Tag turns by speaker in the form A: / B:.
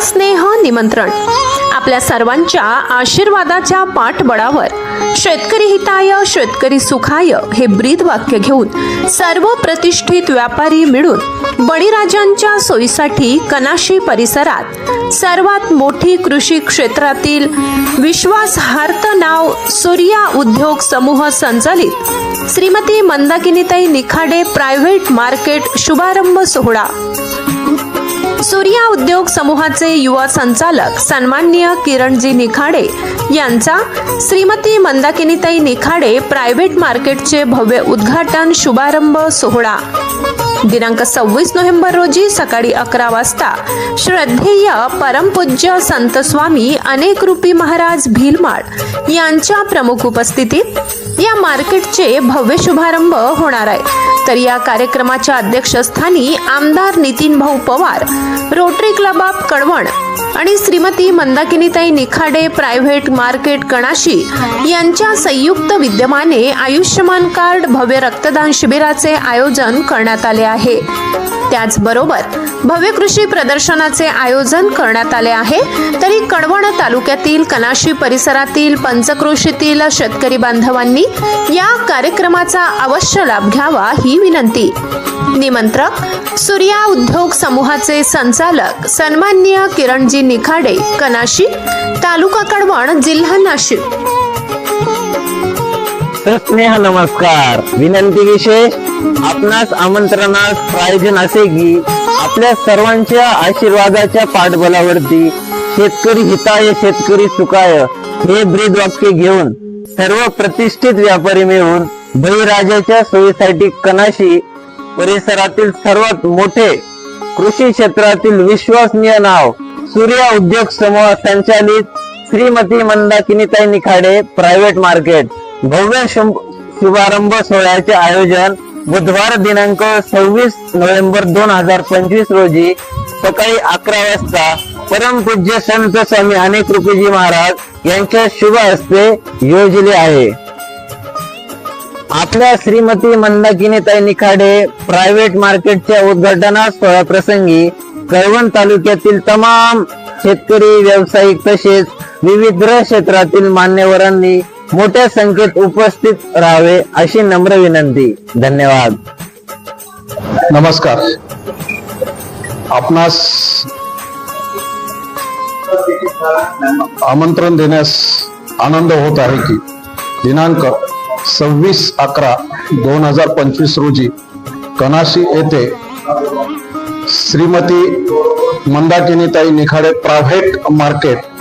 A: सस्नेह निमंत्रण. आपल्या सर्वांच्या आशीर्वादाच्या पाठबळावर शेतकरी हिताय शेतकरी सुखाय हे ब्रीद वाक्य घेऊन सर्व प्रतिष्ठित व्यापारी मिळून बळीराजांच्या सोयीसाठी कनाशी परिसरात सर्वात मोठी कृषी क्षेत्रातील विश्वासहार्त नाव सूर्या उद्योग समूह संचालित श्रीमती मंदाकिनीताई निखाडे प्रायव्हेट मार्केट शुभारंभ सोहळा. सूर्या उद्योग समूहाचे युवा संचालक सन्माननीय किरणजी निखाडे यांचा श्रीमती मंदाकिनीताई निखाडे प्रायव्हेट मार्केटचे भव्य उद्घाटन शुभारंभ सोहळा. दिनांक सव्वीस नोव्हेंबर रोजी सकाळी अकरा वाजता श्रद्धेय परमपूज्य संत स्वामी अनेक रूपी महाराज भीलमाड यांच्या प्रमुख उपस्थितीत या मार्केटचे भव्य शुभारंभ होणार आहे. तर या कार्यक्रमाच्या अध्यक्षस्थानी आमदार नितीन भाऊ Pawar rotary club of Kalwan आणि श्रीमती मंदाकिनीताई निखाडे प्रायव्हेट मार्केट कणाशी यांच्या संयुक्त विद्यमाने आयुष्यमान कार्ड भव्य रक्तदान शिबिराचे आयोजन करण्यात आले आहे. त्याचबरोबर भव्य कृषी प्रदर्शनाचे आयोजन करण्यात आले आहे. तरी कडवण तालुक्यातील कनाशी परिसरातील पंचक्रोशीतील शेतकरी बांधवांनी या कार्यक्रमाचा अवश्य लाभ घ्यावा ही विनंती. निमंत्रक सूर्या उद्योग समूहाचे संचालक सन्माननीय किरणजी निखाडे कनाशी तालुका कडवण जिल्हा नाशिक.
B: स्नेहा नमस्कार. विनंती विशेष आपणास आमंत्रणास प्रायोजन असे की आपल्या सर्वांच्या आशीर्वादाच्या पाठबलावरती शेतकरी हिताय शेतकरी सुखाय हे ब्रीद वाक्य घेऊन सर्व प्रतिष्ठित व्यापारी मिळून बळीराजाच्या सोयीसाठी कनाशी परिसरातील सर्वात मोठे कृषी क्षेत्रातील विश्वसनीय नाव सूर्य उद्योग समूह संचालित श्रीमती मंदाकिनीताई निखाडे प्रायव्हेट मार्केट भव्य शुभारंभ सोहळ्याचे आयोजन बुधवार दिनांक सव्वीस नोव्हेंबर दोन हजार पंचवीस रोजी सकाळी अकरा वाजता परमपूज्य संत स्वामी अनेक रुपीजी महाराज यांच्या शुभ हस्ते योजले आहे. आपल्या श्रीमती मंदाकिनीताई निखाडे प्रायव्हेट मार्केटच्या उद्घाटना सोहळ्या प्रसंगी कळवण तालुक्यातील तमाम शेतकरी व्यावसायिक तसेच विविध क्षेत्रातील मान्यवरांनी मोठ्या संख्येत उपस्थित राहावे अशी नम्र विनंती. धन्यवाद.
C: नमस्कार. आपणास आमंत्रण देण्यास आनंद होत आहे की दिनांक सव्वीस अकरा दोन हजार पंचवीस रोजी कनाशी येथे श्रीमती मंदाकिनीताई निखाडे प्रायव्हेट मार्केट